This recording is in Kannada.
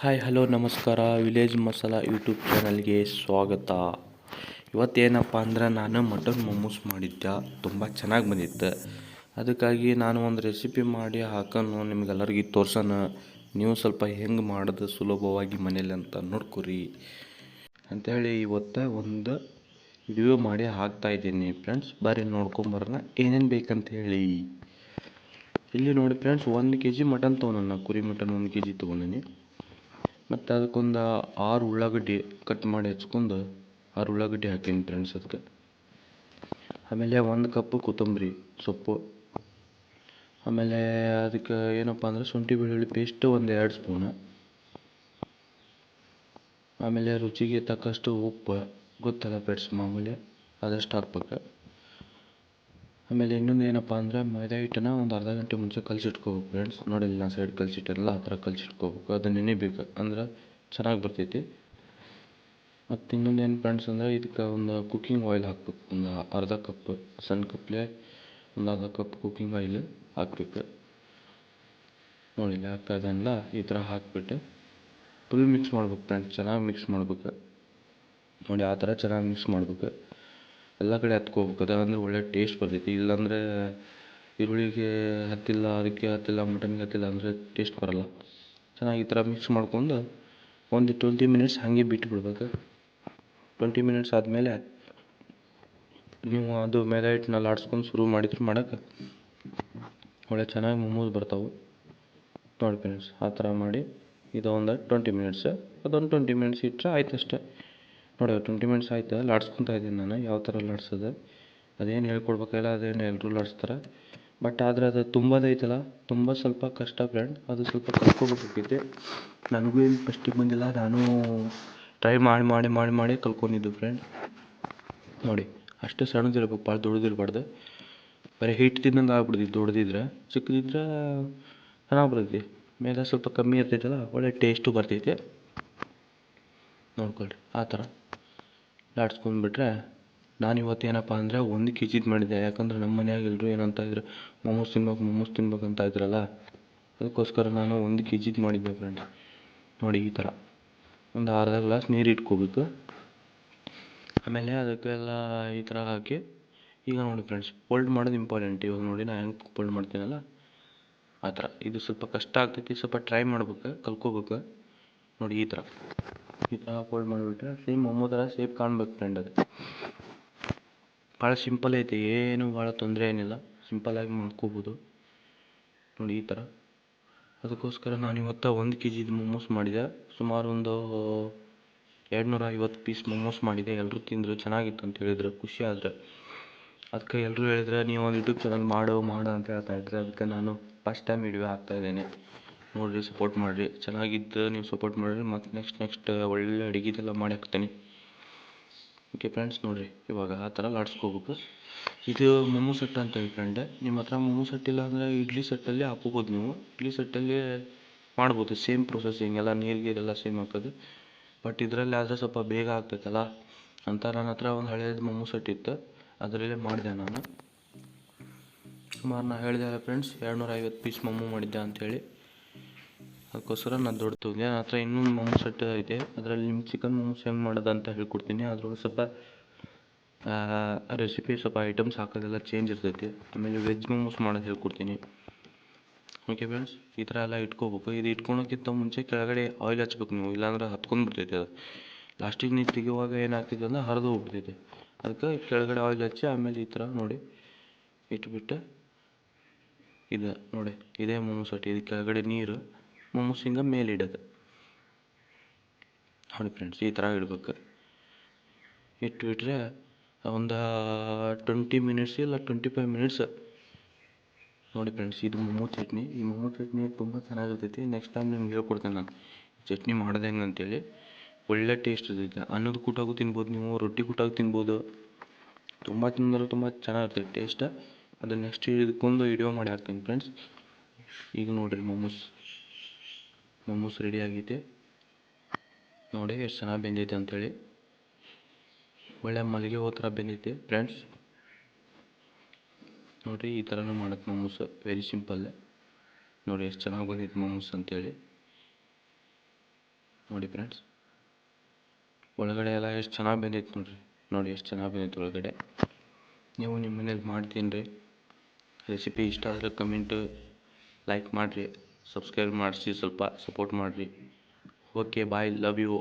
ಹಾಯ್ ಹಲೋ ನಮಸ್ಕಾರ. ವಿಲೇಜ್ ಮಸಾಲ ಯೂಟ್ಯೂಬ್ ಚಾನಲ್ಗೆ ಸ್ವಾಗತ. ಇವತ್ತೇನಪ್ಪ ಅಂದ್ರೆ ನಾನು ಮಟನ್ ಮೊಮೋಸ್ ಮಾಡಿದ್ದೆ. ತುಂಬ ಚೆನ್ನಾಗಿ ಬಂದಿತ್ತು. ಅದಕ್ಕಾಗಿ ನಾನು ಒಂದು ರೆಸಿಪಿ ಮಾಡಿ ಹಾಕೋಣ ನಿಮ್ಗೆಲ್ಲರಿಗೆ ತೋರ್ಸೋಣ. ನೀವು ಸ್ವಲ್ಪ ಹೆಂಗೆ ಮಾಡೋದು ಸುಲಭವಾಗಿ ಮನೇಲಿ ಅಂತ ನೋಡ್ಕೊರಿ. ಅಂಥೇಳಿ ಇವತ್ತು ಒಂದು ವಿಡಿಯೋ ಮಾಡಿ ಹಾಕ್ತಾ ಇದ್ದೀನಿ ಫ್ರೆಂಡ್ಸ್ ಬರ್ರಿ ನೋಡ್ಕೊಂಬರೋಣ ಏನೇನು ಬೇಕಂತ ಹೇಳಿ ಇಲ್ಲಿ ನೋಡಿ ಫ್ರೆಂಡ್ಸ್ ಒಂದು ಕೆ ಜಿ ಮಟನ್ ತೊಗೊಂಡು ಕುರಿ ಮಟನ್ ಒಂದು ಕೆ ಜಿ ತೊಗೊಂಡಿನಿ ಮತ್ತು ಅದಕ್ಕೊಂದು ಆರು ಉಳ್ಳಾಗಡ್ಡಿ ಕಟ್ ಮಾಡಿ ಹೆಚ್ಕೊಂಡು ಆರು ಉಳ್ಳಾಗಡ್ಡಿ ಹಾಕೀನಿ ಫ್ರೆಂಡ್ಸ್ ಅದಕ್ಕೆ. ಆಮೇಲೆ ಒಂದು ಕಪ್ ಕೊತ್ತಂಬರಿ ಸೊಪ್ಪು. ಆಮೇಲೆ ಅದಕ್ಕೆ ಏನಪ್ಪ ಅಂದ್ರೆ ಶುಂಠಿ ಬೆಳ್ಳುಳ್ಳಿ ಪೇಸ್ಟ್ ಒಂದು ಎರಡು ಸ್ಪೂನ್ ಆಮೇಲೆ ರುಚಿಗೆ ತಕ್ಕಷ್ಟು ಉಪ್ಪು, ಗೊತ್ತಲ್ಲ ಫ್ರೆಂಡ್ಸ್ ಮಾಮೂಲಿ ಅದಷ್ಟು ಹಾಕ್ಬೇಕು. ಆಮೇಲೆ ಇನ್ನೊಂದು ಏನಪ್ಪ ಅಂದರೆ ಮೈದಾ ಹಿಟ್ಟನ್ನ ಒಂದು ಅರ್ಧ ಗಂಟೆ ಮುಂಚೆ ಕಲಸಿಟ್ಕೋಬೇಕು ಫ್ರೆಂಡ್ಸ್ ನೋಡಿ ಇಲ್ಲಿ ನಾನು ಸೈಡ್ ಕಲಸಿಟ್ಟಲ್ಲ ಆ ಥರ ಕಲಸಿಟ್ಕೋಬೇಕು. ಅದು ನೆನಿಬೇಕು. ಅಂದ್ರೆ ಚೆನ್ನಾಗಿ ಬರ್ತೈತಿ. ಮತ್ತು ಇನ್ನೊಂದು ಏನು ಫ್ರೆಂಡ್ಸ್ ಅಂದರೆ ಇದಕ್ಕೆ ಒಂದು ಕುಕ್ಕಿಂಗ್ ಆಯಿಲ್ ಹಾಕ್ಬೇಕು. ಒಂದು ಅರ್ಧ ಕಪ್ ಸಣ್ಣ ಕಪ್ಲೆ, ಒಂದು ಅರ್ಧ ಕಪ್ ಕುಕ್ಕಿಂಗ್ ಆಯಿಲ್ ಹಾಕ್ಬೇಕು. ನೋಡಿ ಇಲ್ಲಿ ಹಾಕ್ತಾ ಇದ್ದಾನಲ್ಲ, ಈ ಥರ ಹಾಕಿಬಿಟ್ಟು ಫುಲ್ ಮಿಕ್ಸ್ ಮಾಡ್ಬೇಕು ಫ್ರೆಂಡ್ಸ್ ಚೆನ್ನಾಗಿ ಮಿಕ್ಸ್ ಮಾಡ್ಬೇಕು. ನೋಡಿ ಆ ಥರ ಚೆನ್ನಾಗಿ ಮಿಕ್ಸ್ ಮಾಡ್ಬೇಕು. ಎಲ್ಲ ಕಡೆ ಹತ್ಕೊಬೇಕು ಅದು ಅಂದರೆ ಒಳ್ಳೆ ಟೇಸ್ಟ್ ಬರ್ತೈತಿ. ಇಲ್ಲಾಂದರೆ ಈರುಳ್ಳಿಗೆ ಹತ್ತಿಲ್ಲ, ಅದಕ್ಕೆ ಹತ್ತಿಲ್ಲ ಮಟನ್ಗೆ ಹತ್ತಿಲ್ಲ ಅಂದರೆ ಟೇಸ್ಟ್ ಬರೋಲ್ಲ. ಚೆನ್ನಾಗಿ ಈ ಥರ ಮಿಕ್ಸ್ ಮಾಡ್ಕೊಂಡು ಒಂದು ಟ್ವೆಂಟಿ ಮಿನಿಟ್ಸ್ ಹಾಗೆ ಬಿಟ್ಟು ಬಿಡ್ಬೇಕು ಟ್ವೆಂಟಿ ಮಿನಿಟ್ಸ್ ಆದಮೇಲೆ ನೀವು ಅದು ಮೈದಾ ಹಿಟ್ಟನ್ನ ಲಾಡ್ಸ್ಕೊಂಡು ಶುರು ಮಾಡಿದ್ರೆ ಮಾಡೋಕೆ ಒಳ್ಳೆ ಚೆನ್ನಾಗಿ ಮೊಮೋಸ್ ಬರ್ತಾವೆ. ನೋಡಿ ಫ್ರೆಂಡ್ಸ್ ಆ ಥರ ಮಾಡಿ ಇದು ಒಂದು ಟ್ವೆಂಟಿ ಮಿನಿಟ್ಸ್ ಅದೊಂದು ಟ್ವೆಂಟಿ ಮಿನಿಟ್ಸ್ ಇಟ್ಟರೆ ಆಯ್ತು ಅಷ್ಟೇ ನೋಡಿ ಟ್ವೆಂಟಿ ಮಿನಿಟ್ಸ್ ಆಯ್ತು, ಲಾಡ್ಸ್ಕೊತ ಇದ್ದೀನಿ ನಾನು, ಯಾವ ಥರ ಲಾಡ್ಸೋದು? ಅದೇನು ಹೇಳ್ಕೊಡ್ಬೇಕಲ್ಲ, ಅದೇನು ಎಲ್ಲರೂ ಲಾಡ್ಸ್ತಾರೆ? ಬಟ್ ಆದರೆ ಅದು ತುಂಬದೈತಲ್ಲ ತುಂಬ ಸ್ವಲ್ಪ ಕಷ್ಟ ಫ್ರೆಂಡ್ ಅದು ಸ್ವಲ್ಪ ಕಲ್ತ್ಕೋಬೇಕಾಗೈತೆ ನನಗೂ ಏನು ಫಸ್ಟಿಗೆ ಬಂದಿಲ್ಲ, ನಾನು ಟ್ರೈ ಮಾಡಿ ಮಾಡಿ ಮಾಡಿ ಮಾಡಿ ಕಲ್ತ್ಕೊಂಡಿದ್ದು ಫ್ರೆಂಡ್ ನೋಡಿ, ಅಷ್ಟು ಸಣ್ಣದಿರ್ಬೇಕು, ಭಾಳ ದೊಡ್ಡದಿರ್ಬಾರ್ದು. ಬರೀ ಹಿಟ್ಟು ತಿನ್ನಂಗೆ ಆಗ್ಬಿಡ್ತೈತಿ ದೊಡ್ಡದಿದ್ರೆ. ಚಿಕ್ಕದಿದ್ರೆ ಚೆನ್ನಾಗಿ ಬರ್ತೈತಿ ಮೇಲೆ ಸ್ವಲ್ಪ ಕಮ್ಮಿ ಇರ್ತೈತಲ್ಲ, ಒಳ್ಳೆ ಟೇಸ್ಟು ಬರ್ತೈತಿ ನೋಡ್ಕೊಳ್ರಿ, ಆ ಥರ. ಲಾಡ್ಸ್ಕೊಂಡ್ಬಿಟ್ರೆ, ನಾನು ಇವತ್ತು ಏನಪ್ಪ ಅಂದರೆ ಒಂದು ಕೆ ಜಿದು ಮಾಡಿದ್ದೆ. ಯಾಕಂದ್ರೆ ನಮ್ಮ ಮನ್ಯಾಗ ಎಲ್ಲರೂ ಏನಂತ ಇದ್ರು. ಮೊಮೋಸ್ ತಿನ್ಬೇಕು ಮೊಮೋಸ್ ತಿನ್ಬೇಕು ಅಂತ ಇದ್ರಲ್ಲ, ಅದಕ್ಕೋಸ್ಕರ ನಾನು ಒಂದು ಕೆ ಜಿದು ಮಾಡಿದ್ದೆ ಫ್ರೆಂಡ್ ನೋಡಿ ಈ ಥರ ಒಂದು ಅರ್ಧ ಗ್ಲಾಸ್ ನೀರು ಇಟ್ಕೋಬೇಕು. ಆಮೇಲೆ ಅದಕ್ಕೆಲ್ಲ ಈ ಥರ ಹಾಕಿ, ಈಗ ನೋಡಿ ಫ್ರೆಂಡ್ಸ್ ಫೋಲ್ಡ್ ಮಾಡೋದು ಇಂಪಾರ್ಟೆಂಟ್ ಇವಾಗ ನೋಡಿ ನಾನು ಹೆಂಗೆ ಫೋಲ್ಡ್ ಮಾಡ್ತೀನಲ್ಲ, ಆ ಥರ ಇದು ಸ್ವಲ್ಪ ಕಷ್ಟ ಆಗ್ತೈತಿ, ಸ್ವಲ್ಪ ಟ್ರೈ ಮಾಡ್ಬೇಕು, ಕಲ್ತ್ಕೋಬೇಕು. ನೋಡಿ ಈ ಥರ ಈ ಥರ ಫೋಲ್ಡ್ ಮಾಡಿಬಿಟ್ರೆ ಸೇಮ್ ಮೊಮೋ ಥರ ಸೇಪ್ ಕಾಣ್ಬೇಕು ಫ್ರೆಂಡ್ ಅದು. ಭಾಳ ಸಿಂಪಲ್ ಐತೆ, ಏನು ಭಾಳ ತೊಂದರೆ ಏನಿಲ್ಲ. ಸಿಂಪಲ್ಲಾಗಿ ಮಾಡ್ಕೋಬೋದು. ನೋಡಿ ಈ ಥರ ಅದಕ್ಕೋಸ್ಕರ ನಾನು ಇವತ್ತು ಒಂದು ಕೆ ಜಿದು ಮೊಮೋಸ್ ಮಾಡಿದೆ. ಸುಮಾರು ಒಂದು ಎರಡು ನೂರ ಐವತ್ತು ಪೀಸ್ ಮೊಮೋಸ್ ಮಾಡಿದೆ. ಎಲ್ಲರೂ ತಿಂದರು, ಚೆನ್ನಾಗಿತ್ತು ಅಂತ ಹೇಳಿದ್ರು. ಖುಷಿ ಆದ್ರೆ. ಅದಕ್ಕೆ ಎಲ್ಲರೂ ಹೇಳಿದ್ರೆ, ನೀವು ಒಂದು ಯೂಟ್ಯೂಬ್ ಚಾನಲ್ ಮಾಡು ಮಾಡು ಅಂತ ಹೇಳ್ತಾ ಇದ್ದರೆ ಅದಕ್ಕೆ ನಾನು ಫಸ್ಟ್ ಟೈಮ್ ವಿಡಿಯೋ ಹಾಕ್ತಾಯಿದ್ದೇನೆ ನೋಡಿರಿ ಸಪೋರ್ಟ್ ಮಾಡಿರಿ. ಚೆನ್ನಾಗಿದ್ದು ನೀವು ಸಪೋರ್ಟ್ ಮಾಡಿರಿ. ಮತ್ತು ನೆಕ್ಸ್ಟ್ ನೆಕ್ಸ್ಟ್ ಒಳ್ಳೆ ಅಡುಗೆದೆಲ್ಲ ಮಾಡಿ ಹಾಕ್ತೀನಿ. ಓಕೆ ಫ್ರೆಂಡ್ಸ್ ನೋಡಿರಿ, ಇವಾಗ ಆ ಥರ ಲಾಡ್ಸ್ಕೋಬೇಕು ಇದು ಮೊಮೋ ಸೆಟ್ ಅಂತೇಳಿ ಫ್ರೆಂಡ್ ನಿಮ್ಮ ಹತ್ರ ಮೊಮೋ ಸೆಟ್ ಇಲ್ಲ ಅಂದರೆ ಇಡ್ಲಿ ಸೆಟ್ಟಲ್ಲಿ ಹಾಕೋಬೋದು ನೀವು. ಇಡ್ಲಿ ಸೆಟ್ಟಲ್ಲಿ ಮಾಡ್ಬೋದು ಸೇಮ್ ಪ್ರೊಸೆಸಿಂಗ್ ಎಲ್ಲ ನೀರಿಗೆ ಗೀರೆಲ್ಲ ಸೇಮ್ ಆಗ್ತದೆ. ಬಟ್ ಇದರಲ್ಲಿ ಆದರೆ ಸ್ವಲ್ಪ ಬೇಗ ಆಗ್ತೈತಲ್ಲ? ಅಂತ ನನ್ನ ಹತ್ರ ಒಂದು ಹಳೇದು ಮೊಮೋ ಸೆಟ್ ಇತ್ತು. ಅದರಲ್ಲೇ ಮಾಡಿದೆ ನಾನು. ಸುಮಾರು ನಾ ಹೇಳಿದೆ ಫ್ರೆಂಡ್ಸ್ ಎರಡು ನೂರ ಐವತ್ತು ಪೀಸ್ ಮೊಮ್ಮು ಮಾಡಿದ್ದೆ ಅಂಥೇಳಿ ಅದಕ್ಕೋಸ್ಕರ ನಾನು ದೊಡ್ಡ ತೊಗೊಂಡೆ ನನ್ನ ಹತ್ರ ಇನ್ನೊಂದು ಮೋಮೋಸ್ ಸೆಟ್ ಇದೆ ಅದರಲ್ಲಿ ನಿಮ್ಮ ಚಿಕನ್ ಮೋಮೋಸ್ ಹೆಂಗೆ ಮಾಡೋದು ಅಂತ ಹೇಳ್ಕೊಡ್ತೀನಿ. ಅದ್ರೊಳಗೆ ಸ್ವಲ್ಪ ರೆಸಿಪಿ ಸ್ವಲ್ಪ ಐಟಮ್ಸ್ ಹಾಕೋದೆಲ್ಲ ಚೇಂಜ್ ಇರ್ತೈತಿ. ಆಮೇಲೆ ವೆಜ್ ಮೋಮೋಸ್ ಮಾಡೋದು ಹೇಳ್ಕೊಡ್ತೀನಿ. ಓಕೆ ಫ್ರೆಂಡ್ಸ್ ಈ ಥರ ಎಲ್ಲ ಇಟ್ಕೋಬೇಕು. ಇದು ಇಟ್ಕೊಳೋಕ್ಕಿಂತ ಮುಂಚೆ ಕೆಳಗಡೆ ಆಯಿಲ್ ಹಚ್ಬೇಕು ನೀವು. ಇಲ್ಲಾಂದ್ರೆ ಹತ್ಕೊಂಡು ಬಿಡ್ತೈತೆ ಅದು. ಲಾಸ್ಟಿಗೆ ನೀವು ತೆಗಿಯುವಾಗ ಏನಾಗ್ತಿದೆ ಅಂದ್ರೆ ಹರಿದು ಹೋಗ್ಬಿಡ್ತೈತೆ. ಅದಕ್ಕೆ ಕೆಳಗಡೆ ಆಯಿಲ್ ಹಚ್ಚಿ, ಆಮೇಲೆ ಈ ಥರ ನೋಡಿ, ಇಟ್ಬಿಟ್ಟು, ಇದು ನೋಡಿ, ಇದೇ ಮೋಮೋಸ್ ಸೆಟ್ ಇದು ಕೆಳಗಡೆ ನೀರು. ಮೊಮೋಸ್ ಹಿಂಗೆ ಮೇಲೆ ಇಡೋದು ನೋಡಿ ಫ್ರೆಂಡ್ಸ್ ಈ ಥರ ಇಡ್ಬೇಕು. ಇಟ್ಬಿಟ್ರೆ ಒಂದು ಟ್ವೆಂಟಿ ಮಿನಿಟ್ಸ್ ಇಲ್ಲ ಟ್ವೆಂಟಿ ಫೈವ್ ಮಿನಿಟ್ಸ್ ನೋಡಿ ಫ್ರೆಂಡ್ಸ್ ಇದು ಮೊಮೋ ಚಟ್ನಿ. ಈ ಮೊಮೋ ಚಟ್ನಿ ತುಂಬ ಚೆನ್ನಾಗಿರ್ತೈತಿ. ನೆಕ್ಸ್ಟ್ ಟೈಮ್ ನಿಮ್ಗೆ ಹೇಳ್ಕೊಡ್ತೇನೆ ನಾನು. ಚಟ್ನಿ ಮಾಡೋದು ಹೆಂಗೆ ಅಂತೇಳಿ. ಒಳ್ಳೆ ಟೇಸ್ಟ್ ಇರ್ತೈತೆ. ಅನ್ನದ ಕೂಟಾಗೂ ತಿನ್ಬೋದು ನೀವು, ರೊಟ್ಟಿ ಕೂಟಾಗೂ ತಿನ್ಬೋದು. ತುಂಬ ತಿಂದರೆ ತುಂಬ ಚೆನ್ನಾಗಿರ್ತೈತೆ ಟೇಸ್ಟ್ ಅದು ನೆಕ್ಸ್ಟ್ ಇದಕ್ಕೊಂದು ವಿಡಿಯೋ ಮಾಡಿ ಹಾಕ್ತೀನಿ ಫ್ರೆಂಡ್ಸ್ ಈಗ ನೋಡಿರಿ ಮೊಮೋಸ್ ಮೊಮೋಸ್ ರೆಡಿ ಆಗಿದೆ ನೋಡಿ ಎಷ್ಟು ಚೆನ್ನಾಗಿ ಬೆಂದೈತೆ ಅಂತೇಳಿ. ಒಳ್ಳೆ ಮಲ್ಲಿಗೆ ಹೂ ಥರ ಬೆಂದೈತೆ ಫ್ರೆಂಡ್ಸ್ ನೋಡಿರಿ ಈ ಥರನೂ ಮಾಡೋದು ಮೊಮೋಸ್ ವೆರಿ ಸಿಂಪಲ್ ನೋಡಿ ಎಷ್ಟು ಚೆನ್ನಾಗಿ ಬಂದೈತೆ ಮೊಮೋಸ್ ಅಂತೇಳಿ. ನೋಡಿ ಫ್ರೆಂಡ್ಸ್ ಒಳಗಡೆ ಎಲ್ಲ ಎಷ್ಟು ಚೆನ್ನಾಗಿ ಬಂದೈತೆ ನೋಡಿರಿ. ನೋಡಿ ಎಷ್ಟು ಚೆನ್ನಾಗಿ ಬಂದೈತೆ ಒಳಗಡೆ. ನೀವು ನಿಮ್ಮ ಮನೇಲಿ ಮಾಡ್ತೀನಿ ರೀ. ರೆಸಿಪಿ ಇಷ್ಟ ಆದರೆ ಕಮೆಂಟು ಲೈಕ್ ಮಾಡಿರಿ. ಸಬ್ಸ್ಕ್ರೈಬ್ ಮಾಡಿಸಿ ಸ್ವಲ್ಪ ಸಪೋರ್ಟ್ ಮಾಡಿರಿ ಓಕೆ ಬಾಯ್ ಲವ್ ಯು